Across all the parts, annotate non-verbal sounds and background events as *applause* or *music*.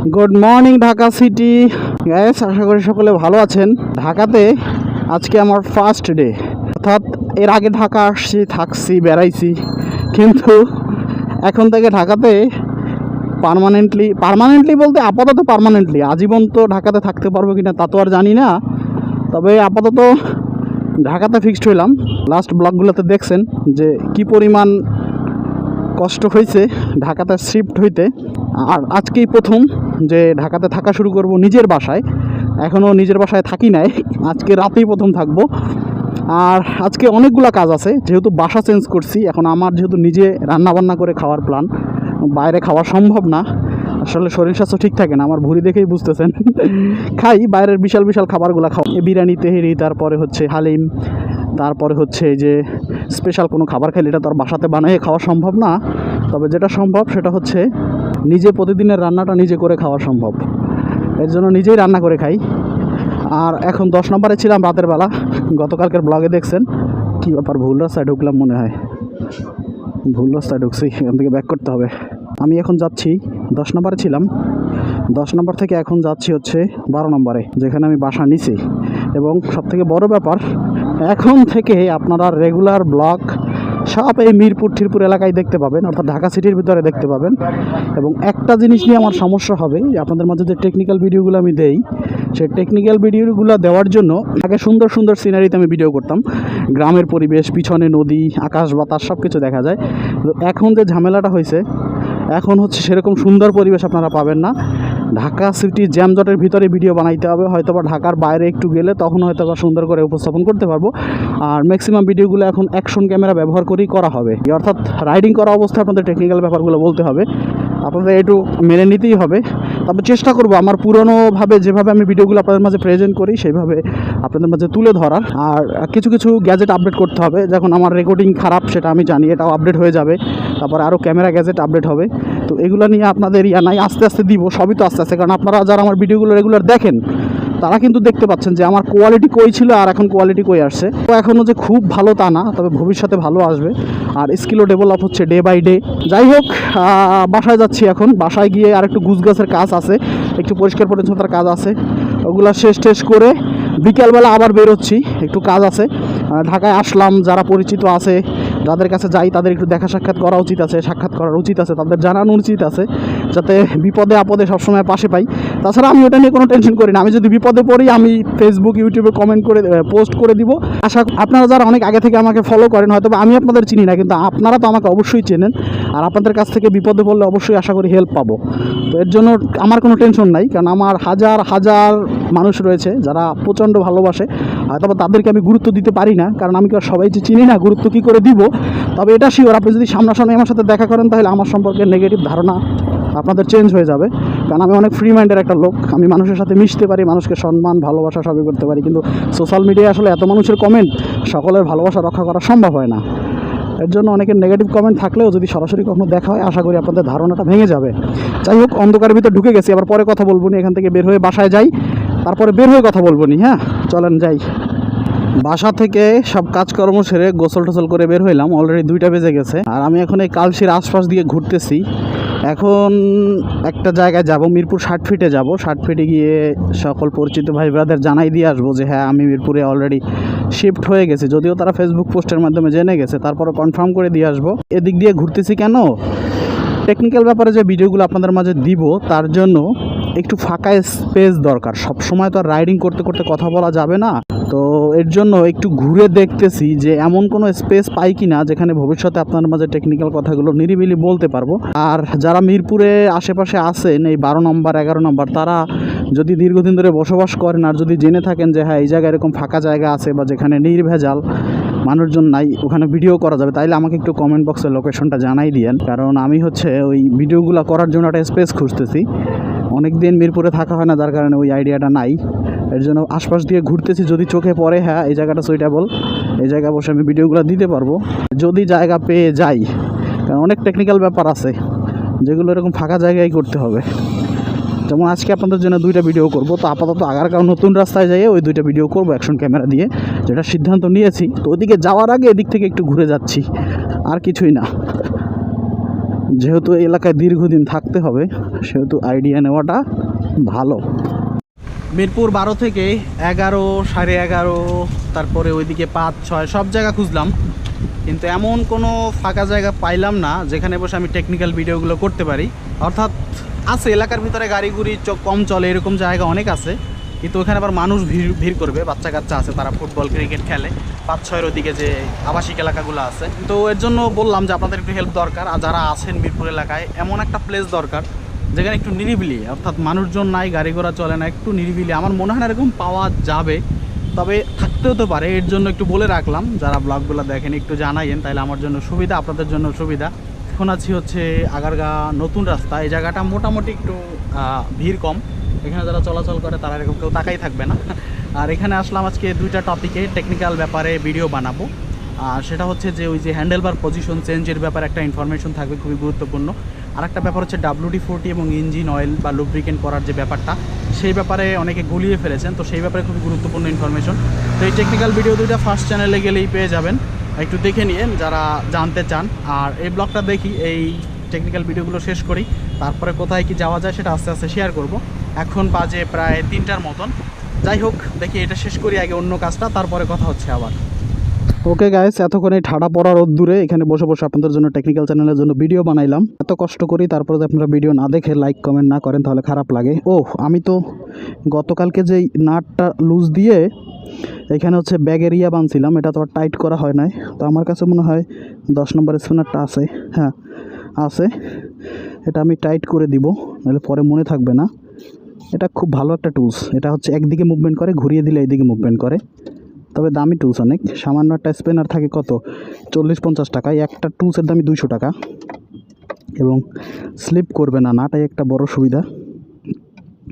Good morning Dhaka city gas আশা করি সকলে ভালো আছেন। ঢাকাতে আজকে আমার ফার্স্ট ডে অর্থাৎ এর আগে ঢাকা আসছি, থাকছি, বেড়াইছি। কিন্তু এখন থেকে ঢাকাতে পার্মানেন্টলি পার্মানেন্টলি বলতে আপাতত পার্মানেন্টলি আজীবন তো ঢাকাতে থাকতে পারব কিনা তা তো আর জানি না। তবে আপাতত ঢাকাতে ফিক্সড হইলাম। লাস্ট ব্লগগুলোতে দেখছেন যে কি পরিমাণ কষ্ট হয়েছে ঢাকাতে শিফট হইতে। আর আজকেই প্রথম যে ঢাকাতে থাকা শুরু করব নিজের বাসায়। এখনও নিজের বাসায় থাকি নাই, আজকে রাতেই প্রথম থাকব। আর আজকে অনেকগুলা কাজ আছে, যেহেতু বাসা চেঞ্জ করছি, এখন আমার যেহেতু নিজে রান্নাবান্না করে খাওয়ার প্ল্যান বাইরে খাওয়া সম্ভব না। আসলে শরীর স্বাস্থ্য ঠিক থাকে না, আমার ভুঁড়ি দেখেই বুঝতেছেন। খাই, বাইরের বিশাল বিশাল খাবারগুলো খাও এই বিরিয়ানি তেহেরি তারপরে হচ্ছে হালিম তারপরে হচ্ছে এই যে স্পেশাল কোনো খাবার খাইলে এটা তো আর বাসাতে বানিয়ে খাওয়া সম্ভব না। তবে যেটা সম্ভব সেটা হচ্ছে নিজে প্রতিদিনের রান্নাটা নিজে করে খাওয়া সম্ভব। এর জন্য নিজেই রান্না করে খাই। আর এখন দশ নম্বরে ছিলাম রাতের বেলা। গতকালকের ব্লগে দেখছেন। কী ব্যাপার, ভুল রাস্তায় ঢুকলাম মনে হয়। ভুল রাস্তায় ঢুকছি, এখান থেকে ব্যাক করতে হবে। আমি এখন যাচ্ছি, দশ নম্বরে ছিলাম। দশ নম্বর থেকে এখন যাচ্ছি হচ্ছে বারো নম্বরে, যেখানে আমি বাসা নিছি এবং সবথেকে বড় ব্যাপার এখন থেকে আপনারা রেগুলার ব্লক সব এই মিরপুর ঠিরপুর এলাকায় দেখতে পাবেন, অর্থাৎ ঢাকা সিটির ভিতরে দেখতে পাবেন। এবং একটা জিনিস নিয়ে আমার সমস্যা হবে যে আপনাদের মাঝে যে টেকনিক্যাল ভিডিওগুলো আমি দেই, সেই টেকনিক্যাল ভিডিওগুলো দেওয়ার জন্য আগে সুন্দর সুন্দর সিনারিতে আমি ভিডিও করতাম। গ্রামের পরিবেশ, পিছনে নদী, আকাশ, বাতাস সব কিছু দেখা যায়। তো এখন যে ঝামেলাটা হয়েছে, এখন হচ্ছে সেরকম সুন্দর পরিবেশ আপনারা পাবেন না। ঢাকা সিটি জ্যামজটের ভিতরে ভিডিও বানাইতে হবে। হয়তো বা ঢাকার বাইরে একটু গেলে তখন হয়তো বা সুন্দর করে উপস্থাপন করতে পারব। আর ম্যাক্সিমাম ভিডিওগুলো এখন অ্যাকশন ক্যামেরা ব্যবহার করেই করা হবে। অর্থাৎ রাইডিং করা অবস্থায় আপনাদের টেকনিক্যাল ব্যাপারগুলো বলতে হবে। আপনাদের একটু মেনে নিতেই হবে। তারপর চেষ্টা করব আমার পুরনোভাবে যেভাবে আমি ভিডিওগুলো আপনাদের মাঝে প্রেজেন্ট করি, সেইভাবে আপনাদের মাঝে তুলে ধরার আর কিছু কিছু গ্যাজেট আপডেট করতে হবে। যখন আমার রেকর্ডিং খারাপ, সেটা আমি জানি, এটাও আপডেট হয়ে যাবে। তারপর আরও ক্যামেরা গ্যাজেট আপডেট হবে। তো এগুলো নিয়ে আপনাদের ইয়া নাই, আস্তে আস্তে দিব, সবই তো আস্তে আস্তে। কারণ আপনারা যারা আমার ভিডিওগুলো রেগুলার দেখেন তারা কিন্তু দেখতে পাচ্ছেন যে আমার কোয়ালিটি কই ছিল আর এখন কোয়ালিটি কই আসছে। তো এখনও যে খুব ভালো তা না, তবে ভবিষ্যতে ভালো আসবে। আর স্কিলও ডেভেলপ হচ্ছে ডে বাই ডে যাই হোক বাসায় যাচ্ছি এখন। বাসায় গিয়ে আর একটু গুছগাছের কাজ আছে। একটু পরিষ্কার পরিচ্ছন্নতার কাজ আছে। ওগুলা শেষ টেষ করে বিকালবেলা আবার বেরোচ্ছি। একটু কাজ আছে। ঢাকায় আসলাম। যারা পরিচিত আছে, যাদের কাছে যাই, তাদের একটু দেখা সাক্ষাৎ করা উচিত আছে, সাক্ষাৎ করার উচিত আছে, তাদের জানানো উচিত আছে। যাতে বিপদে আপদে সবসময় পাশে পাই। তাছাড়া আমি ওটা নিয়ে কোনো টেনশন করি না। আমি যদি বিপদে পড়ি, আমি ফেসবুক ইউটিউবে কমেন্ট করে পোস্ট করে দিব। আশা আপনারা যারা অনেক আগে থেকে আমাকে ফলো করেন হয়তো আমি আপনাদের চিনি না, কিন্তু আপনারা তো আমাকে অবশ্যই চেনেন। আর আপনাদের কাছ থেকে বিপদে পড়লে অবশ্যই আশা করি হেল্প পাবো। তো এর জন্য আমার কোনো টেনশন নাই, কারণ আমার হাজার হাজার মানুষ রয়েছে যারা প্রচণ্ড ভালোবাসে। হয়তো তাদেরকে আমি গুরুত্ব দিতে পারি না, কারণ আমি সবাই যে চিনি না, গুরুত্ব কী করে দিব? তবে এটা শিওর আপনি যদি সামনাসামনি আমার সাথে দেখা করেন, তাহলে আমার সম্পর্কে নেগেটিভ ধারণা আপনাদের চেঞ্জ হয়ে যাবে। কারণ আমি অনেক ফ্রি মাইন্ডের একটা লোক। আমি মানুষের সাথে মিশতে পারি, মানুষকে সম্মান, ভালোবাসা সবই করতে পারি। কিন্তু সোশ্যাল মিডিয়ায় আসলে এত মানুষের কমেন্ট সকলের ভালোবাসা রক্ষা করা সম্ভব হয় না। এর জন্য অনেকের নেগেটিভ কমেন্ট থাকলেও যদি সরাসরি কখনো দেখা হয়, আশা করি আপনাদের ধারণাটা ভেঙে যাবে। যাই হোক, অন্ধকারের ভিতরে ঢুকে গেছি। আবার পরে কথা বলব নি, এখান থেকে বের হয়ে বাসায় যাই। তারপরে বের হয়ে কথা বলব নি হ্যাঁ? চলেন যাই। বাসা থেকে সব কাজকর্ম সেরে গোসল টোসল করে বের হইলাম। অলরেডি দুইটা বেজে গেছে। আর আমি এখন এই কালশির আশপাশ দিয়ে ঘুরতেছি। এখন একটা জায়গায় যাব, মিরপুর ষাট ফিটে যাব। ষাট ফিটে গিয়ে সকল পরিচিত ভাই ব্রাদের জানাই দিয়ে আসব যে হ্যাঁ আমি মিরপুরে অলরেডি শিফট হয়ে গেছে। যদিও তারা ফেসবুক পোস্টের মাধ্যমে জেনে গেছে তারপরে কনফার্ম করে দিয়ে আসব। এদিক দিয়ে ঘুরতেছি কেন? টেকনিক্যাল ব্যাপারে যে ভিডিওগুলো আপনাদের মাঝে দিব, তার জন্য একটু ফাঁকা স্পেস দরকার। সব সময় তো আর রাইডিং করতে করতে কথা বলা যাবে না। তো এর জন্য একটু ঘুরে দেখতেছি যে এমন কোনো স্পেস পাই কি না যেখানে ভবিষ্যতে আপনার মাঝে টেকনিক্যাল কথাগুলো নিরিবিলি বলতে পারব। আর যারা মিরপুরে আশেপাশে আছেন, এই বারো নম্বর, এগারো নম্বর, তারা যদি দীর্ঘদিন ধরে বসবাস করেন আর যদি জেনে থাকেন যে হ্যাঁ এই জায়গায় এরকম ফাঁকা জায়গা আছে বা যেখানে নির্ভেজাল মানুষজন নাই, ওখানে ভিডিও করা যাবে। তাইলে আমাকে একটু কমেন্ট বক্সে লোকেশনটা জানাই দিয়েন। কারণ আমি হচ্ছে ওই ভিডিওগুলো করার জন্য একটা স্পেস খুঁজতেছি। অনেক দিন মিরপুরে থাকা হয় না, যার কারণে ওই আইডিয়াটা নাই। এর জন্য আশপাশ দিয়ে ঘুরতেছি, যদি চোখে পড়ে হ্যাঁ এই জায়গাটা সুইটেবল এই জায়গায় বসে আমি ভিডিওগুলো দিতে পারব। যদি জায়গা পেয়ে যাই, কারণ অনেক টেকনিক্যাল ব্যাপার আছে, যেগুলো এরকম ফাঁকা জায়গায় করতে হবে। যেমন আজকে আপনাদের জন্য দুইটা ভিডিও করব। তো আপাতত আগারগাঁও নতুন রাস্তায় যাইয়ে ওই দুইটা ভিডিও করব অ্যাকশন ক্যামেরা দিয়ে, যেটা সিদ্ধান্ত নিয়েছি। তো ওদিকে যাওয়ার আগে এদিক থেকে একটু ঘুরে যাচ্ছি, আর কিছুই না। যেহেতু এই এলাকায় দীর্ঘদিন থাকতে হবে, সেহেতু আইডিয়া নেওয়াটা ভালো। মিরপুর বারো থেকে এগারো, সাড়ে এগারো, তারপরে ওইদিকে পাঁচ, ছয়, সব জায়গা খুঁজলাম। কিন্তু এমন কোনো ফাঁকা জায়গা পাইলাম না, যেখানে বসে আমি টেকনিক্যাল ভিডিওগুলো করতে পারি। অর্থাৎ আছে, এলাকার ভিতরে গাড়ি গুড়ি কম চলে, এরকম জায়গা অনেক আছে। কিন্তু ওখানে আবার মানুষ ভিড় ভিড় করবে, বাচ্চা কাচ্চা আছে, তারা ফুটবল, ক্রিকেট খেলে। পাঁচ ছয়ের ওদিকে যে আবাসিক এলাকাগুলো আছে। তো এর জন্য বললাম যে আপনাদের একটু হেল্প দরকার, আর যারা আছেন মিরপুর এলাকায়, এমন একটা প্লেস দরকার, যেখানে একটু নিরিবিলি, অর্থাৎ মানুষজন নাই, গাড়ি ঘোড়া চলে না, একটু নিরিবিলি। আমার মনে হয় এরকম পাওয়া যাবে, তবে থাকতেও তো পারে। এর জন্য একটু বলে রাখলাম, যারা ব্লগগুলো দেখেন, একটু জানাইয়েন তাহলে আমার জন্য সুবিধা, আপনাদের জন্য সুবিধা। এখন আছি হচ্ছে আগারগা নতুন রাস্তা। এই জায়গাটা মোটামুটি একটু ভিড় কম। এখানে যারা চলাচল করে তারা এরকম কেউ তাকাই থাকবে না। আর এখানে আসলাম আজকে দুইটা টপিকে টেকনিক্যাল ব্যাপারে ভিডিও বানাবো। আর সেটা হচ্ছে যে ওই যে হ্যান্ডেল বার পজিশন চেঞ্জের ব্যাপারে একটা ইনফরমেশন থাকবে, খুবই গুরুত্বপূর্ণ। আর একটা ব্যাপার হচ্ছে ডাব্লিউডি ফোরটি এবং ইঞ্জিন অয়েল বা লুব্রিকেন্ট করার যে ব্যাপারটা, সেই ব্যাপারে অনেকে গুলিয়ে ফেলেছেন, তো সেই ব্যাপারে খুবই গুরুত্বপূর্ণ ইনফরমেশন তো এই টেকনিক্যাল ভিডিও দুইটা ফার্স্ট চ্যানেলে গেলেই পেয়ে যাবেন। একটু দেখে নিন যারা জানতে চান। আর এই ব্লগটা দেখি, এই টেকনিক্যাল ভিডিওগুলো শেষ করি। তারপরে কোথায় কি যাওয়া যায় সেটা আস্তে আস্তে শেয়ার করব। এখন বাজে প্রায় তিনটার মতন। যাই হোক, দেখি এটা শেষ করি, আগে অন্য কাজটা, তারপরে কথা হচ্ছে আবার। ওকে গাইস এতক্ষণ এই ঠাডা পড়ার দূরে এখানে বসে বসে আপনাদের জন্য টেকনিক্যাল চ্যানেলের জন্য ভিডিও বানাইলাম। এত কষ্ট করি, তারপরে আপনারা ভিডিও না দেখে লাইক কমেন্ট না করেন, তাহলে খারাপ লাগে। ও আমি তো গতকালকে যেই নাটটা লুজ দিয়ে এখানে হচ্ছে ব্যাগের ইয়া বানছিলাম, এটা তো আর টাইট করা হয় নাই। তো আমার কাছে মনে হয় দশ নম্বর স্পিনারটা আছে হ্যাঁ আছে। এটা আমি টাইট করে দিব, নাহলে পরে মনে থাকবে না। এটা খুব ভালো একটা টুলস এটা হচ্ছে একদিকে মুভমেন্ট করে, ঘুরিয়ে দিলে এইদিকে মুভমেন্ট করে। তবে দামি টুলস অনেক, সামান্য একটা স্পেনার থাকে কত? চল্লিশ পঞ্চাশ টাকায় একটা টুলসের দামি দুইশো টাকা। এবং স্লিপ করবে না নাটাই একটা বড় সুবিধা।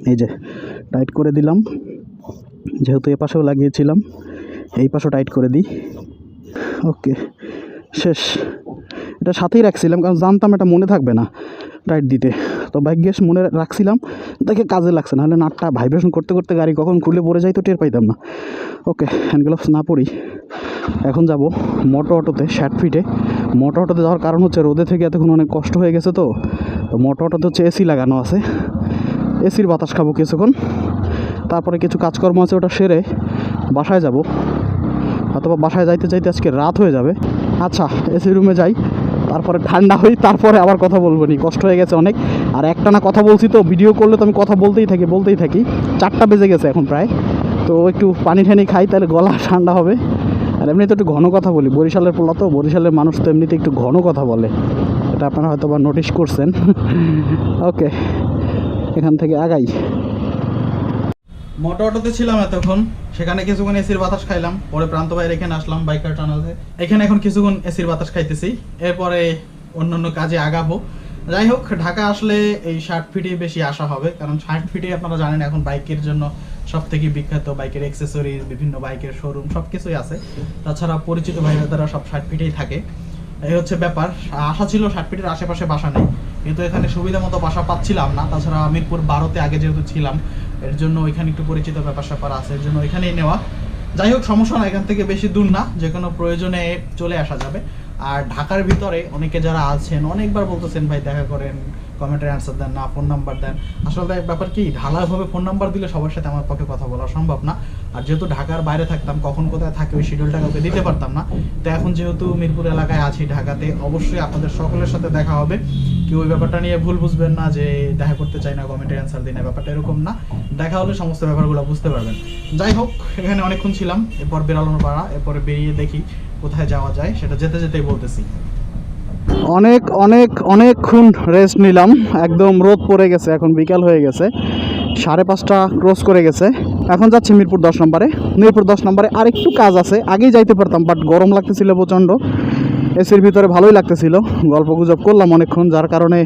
এই যে টাইট করে দিলাম। যেহেতু এ পাশেও লাগিয়েছিলাম, এই পাশেও টাইট করে দিই। ওকে, শেষ। এটা সাথেই রাখছিলাম, কারণ জানতাম এটা মনে থাকবে না টাইট দিতে। তো ভাগ্যেস মনে রাখছিলাম, দেখে কাজে লাগছে, নাহলে নাটটা ভাইব্রেশন করতে করতে গাড়ি কখন খুলে পড়ে যায় তো টের পাইতাম না। ওকে, হ্যান্ড গ্লাভস না পড়ি এখন যাব মোটো অটোতে, ষাট ফিটে মোটো অটোতে যাওয়ার কারণ হচ্ছে রোদে থেকে এতক্ষণ অনেক কষ্ট হয়ে গেছে তো। তো মোটো অটোতে হচ্ছে এসি লাগানো আছে। এসির বাতাস খাব কিছুক্ষণ। তারপরে কিছু কাজকর্ম আছে, ওটা সেরে বাসায় যাব। অথবা বাসায় যাইতে যাইতে আজকে রাত হয়ে যাবে। আচ্ছা এসি রুমে যাই, তারপরে ঠান্ডা হই, তারপরে আবার কথা বলব নি, কষ্ট হয়ে গেছে অনেক। আর একটা না কথা বলছি তো ভিডিও করলে তো আমি কথা বলতেই থাকি বলতেই থাকি। চারটা বেজে গেছে এখন প্রায়। তো একটু পানি ঠানি খাই, তাহলে গলা ঠান্ডা হবে। আর এমনি তো একটু ঘন কথা বলি, বরিশালের পোলা তো, বরিশালের মানুষ তো এমনিতে একটু ঘন কথা বলে। এটা আপনারা হয়তো বা নোটিশ করছেন। *laughs* ওকে এখান থেকে আগাই। মোটো অটোতে ছিলাম এতক্ষণ, সেখানে কিছুক্ষণ এসির বাতাস খাইলাম, পরে প্রান্ত বাইরে এখানে আসলাম, বাইকার টানাতে এখানে এখন কিছুক্ষণ এসির বাতাস খাইতেছি, এরপরে অন্য অন্য কাজে আগাবো। যাই হোক, ঢাকা আসলে এই ষাট ফিটে বেশি আসা হবে, কারণ ষাট ফিটে আপনারা জানেন এখন বাইকের জন্য সব থেকে বিখ্যাত বাইকের অ্যাক্সেসরিজ বিভিন্ন বাইকের শোরুম সব কিছুই আছে। তাছাড়া পরিচিত ভাইরা তারা সব ষাট ফিটেই থাকে। এই হচ্ছে ব্যাপার আশা ছিল ষাট ফিটের আশেপাশে বাসা নেই, কিন্তু এখানে সুবিধা মতো বাসা পাচ্ছিলাম না। তাছাড়া মিরপুর বারোতে আগে যেহেতু ছিলাম এর জন্য ওইখানে একটু পরিচিত ব্যাপার স্যাপার আছে, এর জন্য ওইখানেই নেওয়া। যাই হোক, সমস্যা না, এখান থেকে বেশি দূর না, যে কোনো প্রয়োজনে চলে আসা যাবে। আর ঢাকার ভিতরে অনেকে যারা আছেন, অনেকবার বলতেছেন, ভাই, দেখা করেন কমেন্টের অ্যান্সার দেন না ফোন নাম্বার দেন। আসলে ব্যাপার কি, ঢালাইভাবে ফোন নাম্বার দিলে সবার সাথে আমার পক্ষে কথা বলা সম্ভব না। আর যেহেতু ঢাকার বাইরে থাকতাম, কখন কোথায় থাকে ওই শিডিউলটা কাউকে দিতে পারতাম না। তো এখন যেহেতু মিরপুর এলাকায় আছি ঢাকাতে, অবশ্যই আপনাদের সকলের সাথে দেখা হবে। কেউ ওই ব্যাপারটা নিয়ে ভুল বুঝবেন না যে দেখা করতে চাই না কমেন্টের অ্যান্সার দিন ব্যাপারটা এরকম না। দেখা হলে সমস্ত ব্যাপারগুলো বুঝতে পারবেন। যাই হোক, এখানে অনেকক্ষণ ছিলাম, এরপর বেরালোর পাড়া, এরপরে বেরিয়ে দেখি কোথায় যাওয়া যায়, সেটা যেতে যেতেই বলতেছি। অনেক অনেক, অনেকক্ষণ রেস্ট নিলাম। একদম রোদ পড়ে গেছে, এখন বিকাল হয়ে গেছে। সাড়ে পাঁচটা ক্রস করে গেছে। এখন যাচ্ছি মিরপুর দশ নম্বরে। মিরপুর দশ নম্বরে আর একটু কাজ আছে। আগেই যাইতে পারতাম বাট গরম লাগতেছিল প্রচণ্ড। এসির ভিতরে ভালোই লাগতেছিল। গল্প গুজব করলাম অনেকক্ষণ, যার কারণে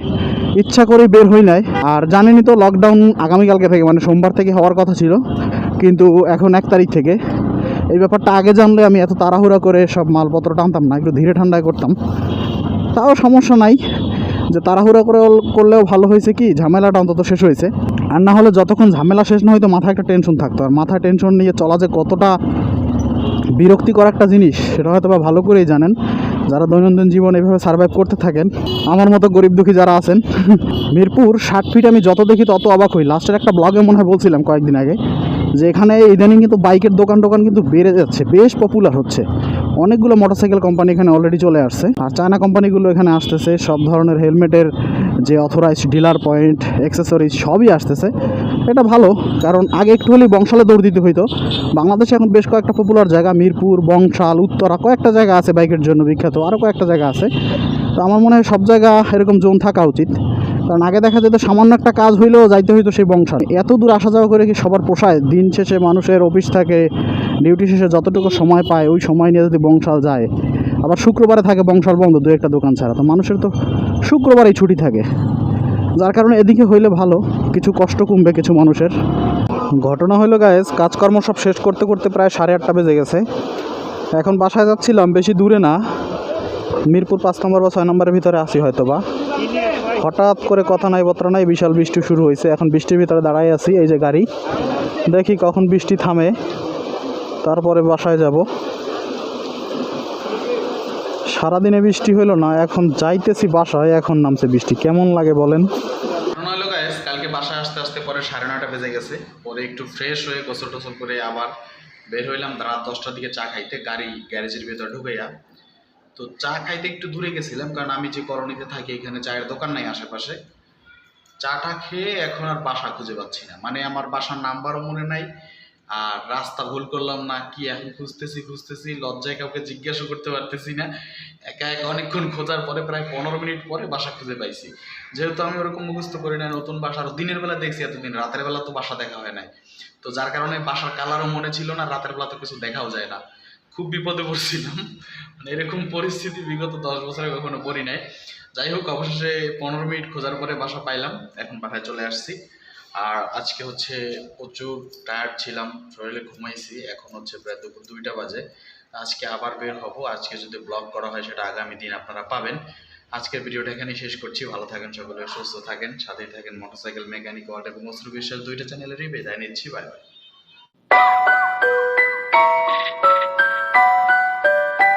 ইচ্ছা করে বের হই নাই। আর জানেনই তো লকডাউন আগামীকালকে থেকে মানে সোমবার থেকে হওয়ার কথা ছিল। কিন্তু এখন এক তারিখ থেকে। এই ব্যাপারটা আগে জানলে আমি এত তাড়াহুড়া করে সব মালপত্র টানতাম না, একটু ধীরে ঠান্ডায় করতাম। তাও সমস্যা নাই। যে তাড়াহুড়া করে করলেও ভালো হয়েছে কি? ঝামেলাটা অন্তত শেষ হয়েছে। আর না হলে যতক্ষণ ঝামেলা শেষ না হয়তো মাথায় একটা টেনশন থাকতো। আর মাথায় টেনশন নিয়ে চলা যে কতটা বিরক্তিকর একটা জিনিস, সেটা হয়তো বা ভালো করেই জানেন। যারা দৈনন্দিন জীবন এভাবে সার্ভাইভ করতে থাকেন, আমার মতো গরিব দুঃখী যারা আছেন, *laughs* মিরপুর ষাট ফিট আমি যত দেখি তত অবাক হই। লাস্টের একটা ব্লগে মনে হয় বলছিলাম কয়েকদিন আগে যে এখানে ইদানিং কিন্তু বাইকের দোকান টোকান কিন্তু বেড়ে যাচ্ছে, বেশ পপুলার হচ্ছে। অনেকগুলো মোটরসাইকেল কোম্পানি এখানে অলরেডি চলে আসছে। আর চায়না কোম্পানিগুলো এখানে আসতেছে, সব ধরনের হেলমেটের যে অথরাইজড ডিলার পয়েন্ট অ্যাক্সেসরিজ সবই আসতেছে। এটা ভালো, কারণ আগে একটু হলেই বংশালে দৌড় দিতে হইতো। বাংলাদেশে এখন বেশ কয়েকটা পপুলার জায়গা, মিরপুর, বংশাল, উত্তরা, কয়েকটা জায়গা আছে বাইকের জন্য বিখ্যাত আরও কয়েকটা জায়গা আছে। তো আমার মনে হয় সব জায়গা এরকম জোন থাকা উচিত। কারণ আগে দেখা যেত সামান্য একটা কাজ হইলেও যাইতে হইতো সেই বংশাল। এত দূর আসা যাওয়া করে কি সবার পোষায়? দিন শেষে মানুষের অফিস থাকে, ডিউটি শেষে যতটুকু সময় পায়, ওই সময় নিয়ে যদি বংশাল যায়। আবার শুক্রবারে থাকে বংশাল বন্ধ, দু একটা দোকান ছাড়া। তো মানুষের তো শুক্রবারেই ছুটি থাকে। যার কারণে এদিকে হইলে ভালো, কিছু কষ্ট কমবে কিছু মানুষের। ঘটনা হলো গায়েস কাজকর্ম সব শেষ করতে করতে প্রায় সাড়ে আটটা বেজে গেছে। এখন বাসায় যাচ্ছিলাম, বেশি দূরে না। মিরপুর পাঁচ নম্বর বা ছয় নম্বরের ভিতরে আসি হয়তো বা হঠাৎ করে কথা নাই, বত্র নাই, বিশাল বৃষ্টি শুরু হয়েছে। এখন বৃষ্টির ভিতরে দাঁড়াই আছি, এই যে গাড়ি। দেখি কখন বৃষ্টি থামে। তারপরে বাসায় যাব। সারাদিনে বৃষ্টি হলো না, এখন যাইতেছি বাসায়, এখন নামছে বৃষ্টি। কেমন লাগে বলেন? কালকে বাসায় আসতে আসতে পরে সাড়ে নয়টা বেজে গেছে। পরে একটু ফ্রেশ হয়ে গোসল টোসল করে আবার বের হইলাম। রাত দশটার দিকে চা খাইতে, গাড়ি গ্যারেজের ভেতর ঢুকাইয়া তো চা খাইতে একটু দূরে গেছিলাম, কারণ আমি যে করণীতে থাকি এখানে চায়ের দোকান নাই আশেপাশে। চাটা খেয়ে এখন আর বাসা খুঁজে পাচ্ছি না। মানে আমার বাসার নাম্বারও মনে নাই, আর রাস্তা ভুল করলাম না, কি এখন খুঁজতেছি খুঁজতেছি, লজ্জায় কাউকে জিজ্ঞাসা করতে পারতেছি না। একা এক অনেকক্ষণ খোঁজার পরে প্রায় পনেরো মিনিট পরে বাসা খুঁজে পাইছি। যেহেতু আমি ওরকম মুখস্থ করি না, নতুন বাসা আর দিনের বেলা দেখছি, এতদিন রাতের বেলা তো বাসা দেখা হয় নাই। তো যার কারণে বাসার কালারও মনে ছিল না, রাতের বেলা তো কিছু দেখাও যায় না। খুব বিপদে পড়ছিলাম। মানে এরকম পরিস্থিতি বিগত দশ বছরে কখনো পড়ি নাই। যাই হোক, অবশেষে পনেরো মিনিট খোঁজার পরে বাসা পাইলাম, এখন বাসায় চলে আসছি। আর আজকে হচ্ছে প্রচুর টায়ার্ড ছিলাম, শরীরে ঘুমাইছি, এখন হচ্ছে প্রায় দুপুর দুইটা বাজে। আজকে আবার বের হব, আজকে যদি ব্লগ করা হয় সেটা আগামী দিন আপনারা পাবেন। আজকের ভিডিওটা এখানেই শেষ করছি, ভালো থাকেন সকলে, সুস্থ থাকেন, সাথেই থাকেন মোটরসাইকেল মেকানিক ওয়ার্ড এবং অশ্রু বিশ্বাস দুইটা চ্যানেলেরই বিদায় নিচ্ছি বাই বাই